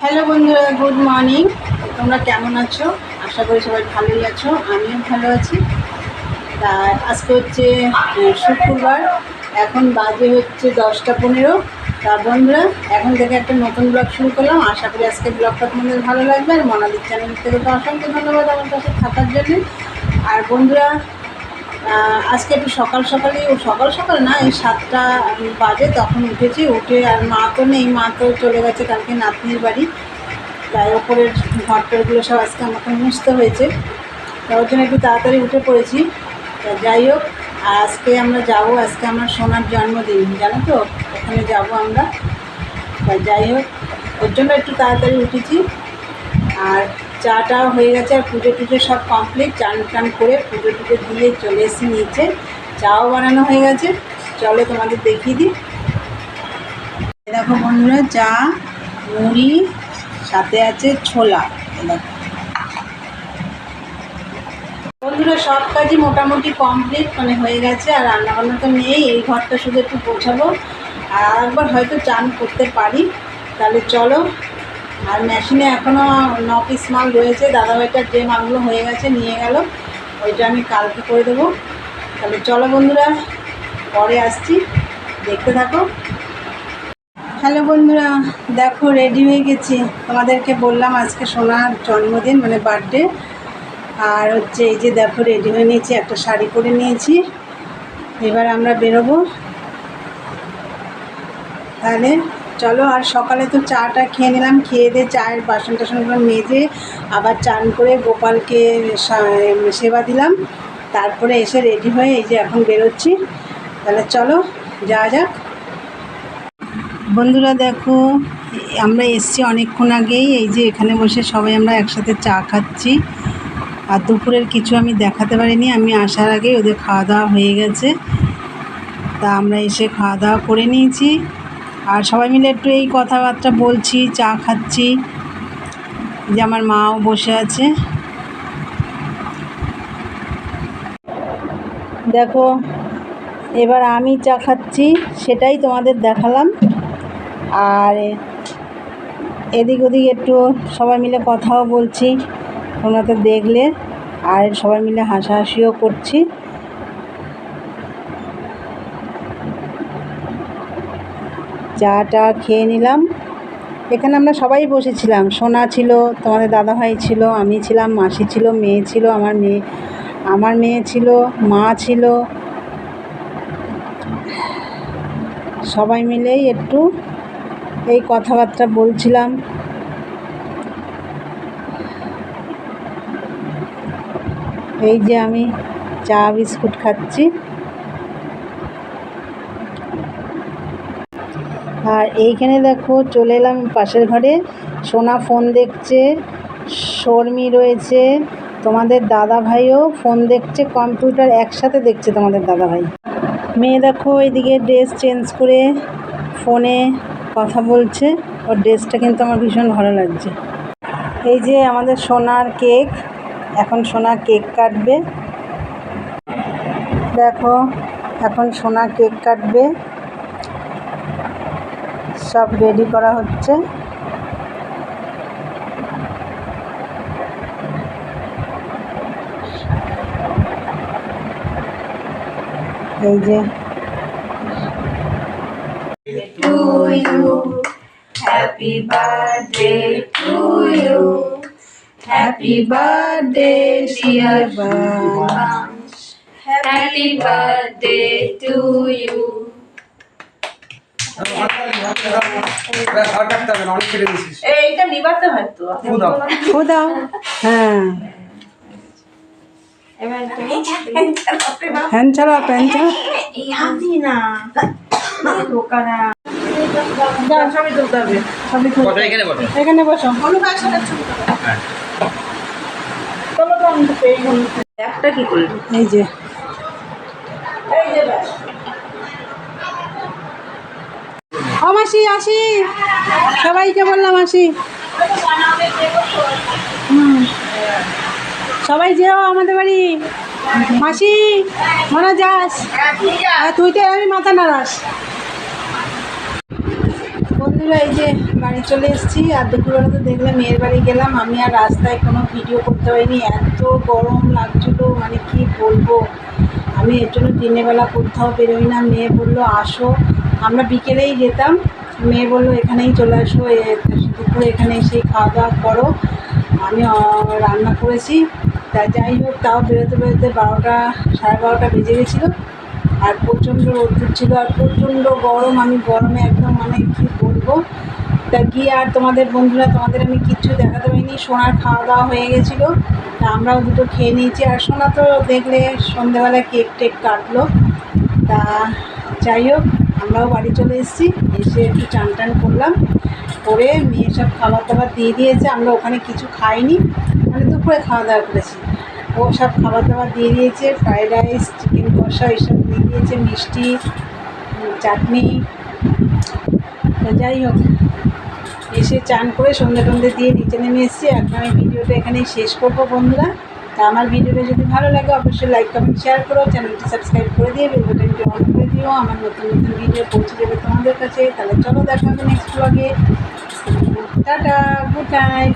Hello বন্ধুরা good morning তোমরা কেমন আছো? আশা করি সবাই ভালোই আছো, আমিও ভালো আছি। তা আজকে হচ্ছে শুক্রবার, এখন বাজে হচ্ছে দশটা পনেরো। তা বন্ধুরা, এখন থেকে একটা নতুন ব্লগ শুরু করলাম। আশা করি আজকে ব্লগটা তোমাদের ভালো লাগবে। আর মনালির চ্যানেল থেকে তো অসংখ্য ধন্যবাদ আমার কাছে থাকার জন্য। আর বন্ধুরা আজকে একটু সকাল সকালই, ও সকাল সকাল না, এই সাতটা বাজে, তখন উঠেছি, উঠে আর মা তো নেই, মা তো চলে গেছে কালকে নাতনির বাড়ি। তাই ওপরের ঘরটরগুলো সব আজকে আমাকে মুছতে হয়েছে। তার জন্য একটু তাড়াতাড়ি উঠে পড়েছি। যাই হোক, আজকে আমরা যাব, আজকে আমার সোনার জন্মদিন, জানো তো? ওখানে যাব আমরা। যাই হোক, ওর জন্য একটু তাড়াতাড়ি উঠেছি। আর চাটাও হয়ে গেছে আর পুজো টুজো সব কমপ্লিট চান টান করে পুজো টুজো দিয়ে চলে এসে নিচে। চাও বানানো হয়ে গেছে। চলো তোমাদের দেখিয়ে দিই। দেখো বন্ধুরা, চা, মুড়ি, সাথে আছে ছোলা। দেখো। বন্ধুরা, সব কাজই মোটামুটি কমপ্লিট মানে হয়ে গেছে আর রান্নাবান্না তো নেই। এই ঘরটা শুধু একটু পৌঁছাবো আর একবার হয়তো চান করতে পারি। তাহলে চলো আর মেশিনে এখনও ন পিস মাল রয়েছে। দাদাভাইটার যে মালগুলো হয়ে গেছে, নিয়ে গেল। ওইটা আমি কালকে করে দেবো। তাহলে চলো বন্ধুরা, পরে আসছি। দেখতে থাকো। হ্যালো বন্ধুরা, দেখো রেডি হয়ে গেছি। তোমাদেরকে বললাম আজকে সোনার জন্মদিন মানে বার্থডে আর হচ্ছে এই যে দেখো রেডি হয়ে নিয়েছি, একটা শাড়ি পরে নিয়েছি। এবার আমরা বেরোবো। তাহলে চলো, আর সকালে তো চাটা খেয়ে নিলাম, খেয়ে দিয়ে চায়ের বাসন টাসনগুলো মেজে আবার চান করে গোপালকে সেবা দিলাম। তারপরে এসে রেডি হয়ে এই যে এখন বেরোচ্ছি। তাহলে চলো, যাওয়া যাক। বন্ধুরা দেখো, আমরা এসছি অনেকক্ষণ আগেই, এই যে এখানে বসে সবাই আমরা একসাথে চা খাচ্ছি। আর দুপুরের কিছু আমি দেখাতে পারিনি, আমি আসার আগেই ওদের খাওয়া দাওয়া হয়ে গেছে। তা আমরা এসে খাওয়া দাওয়া করে নিয়েছি। আর সবাই মিলে একটু এই কথাবার্তা বলছি, চা খাচ্ছি। যে আমার মাও বসে আছে। দেখো, এবার আমি চা খাচ্ছি, সেটাই তোমাদের দেখালাম। আর এদিক ওদিক একটু সবাই মিলে কথাও বলছি, তোমরা তো দেখলে। আর সবাই মিলে হাসাহাসিও করছি। চাটা খেয়ে নিলাম। এখানে আমরা সবাই বসেছিলাম। সোনা ছিল, তোমাদের দাদাভাই ছিল, আমি ছিলাম, মাসি ছিল, মেয়ে ছিল, আমার মেয়ে আমার মেয়ে ছিল, মা ছিল। সবাই মিলেই একটু এই কথাবার্তা বলছিলাম। এই যে আমি চা বিস্কুট খাচ্ছি। আর এইখানে দেখো চলে এলাম পাশের ঘরে। সোনা ফোন দেখছে, শর্মি রয়েছে, তোমাদের দাদা ভাইও ফোন দেখছে, কম্পিউটার একসাথে দেখছে তোমাদের দাদা ভাই মেয়ে দেখো এদিকে ড্রেস চেঞ্জ করে ফোনে কথা বলছে, ওর ড্রেসটা কিন্তু আমার ভীষণ ভালো লাগছে। এই যে আমাদের সোনার কেক, এখন সোনা কেক কাটবে। দেখো, এখন সোনা কেক কাটবে। সব রেডি করা হচ্ছে এই যে birthday to you. Happy birthday, dear Bunch. Happy birthday to you. আর কাটতে হবে না অনেক কেটে দিয়েছিস এইটা নিবাতে হয় তো ও দাও। হ্যাঁ। হ্যান্ড ছাড়া প্যান ছাড়া এখানে বসো। এখানে বসো। চলো তো আমি তো পেয়ে গেলাম। একটা কি করলি এই যে। এই যে ও মাসি, আসি। সবাইকে বললাম আসি। সবাই যেও আমাদের বাড়ি। মাসি, মনে যাস? তুই তো আমি মাথা নাড়াস। বন্ধুরা, এই যে বাড়ি চলে এসেছি। আর দুপুরবেলা তো দেখলে মেয়ের বাড়ি গেলাম। আমি আর রাস্তায় কোনো ভিডিও করতে পারিনি। এত গরম লাগছিল মানে কি বলব? আমি এর জন্য দিনের বেলা কোথাও বেরোই না। মেয়ে বলল, আসো। আমরা বিকেলেই যেতাম। মেয়ে বলল, এখানেই চলে আসো দুপুরে এখানে এসেই খাওয়া দাওয়া করো। আমি রান্না করেছি। তা যাই হোক, তাও বেরোতে বেরোতে বারোটা, সাড়ে বারোটা বেজে গেছিল। আর প্রচণ্ড রোদ্দুর ছিল আর প্রচণ্ড গরম। আমি গরমে একদম মানে কী বলব? তা গিয়ে আর তোমাদের বন্ধুরা, তোমাদের আমি কিচ্ছু দেখাতে পারিনি। সোনার খাওয়া দাওয়া হয়ে গেছিল। তা আমরাও দুটো খেয়ে নিয়েছি। আর সোনা তো দেখলে সন্ধেবেলায় কেক টেক কাটলো। তা যাই হোক, আমরাও বাড়ি চলে এসেছি। এসে একটু চান টান করলাম। করে মেয়ে সব খাবার দাবার দিয়ে দিয়েছে। আমরা ওখানে কিছু খাইনি। মানে দুপুরে খাওয়া দাওয়া করেছি। ও সব খাবার দাবার দিয়ে দিয়েছে। ফ্রায়েড রাইস, চিকেন কষা এইসব দিয়ে দিয়েছে। মিষ্টি চাটনি। যাই হোক। এসে চান করে সন্ধ্যে টন্ধে দিয়ে নিচে নেমে এসেছি। এখন আমি ভিডিওটা এখানেই শেষ করব বন্ধুরা। তা আমার ভিডিওটা যদি ভালো লাগে, অবশ্যই লাইক কমেন্ট শেয়ার করো। চ্যানেলটি সাবস্ক্রাইব করে দিয়ে বেল বাটনটি অন করে দিও। আমার নতুন নতুন ভিডিও পৌঁছে যাবে তোমাদের কাছে। তাহলে চলো দেখা হবে নেক্সট ব্লগে টাটা গুড নাইট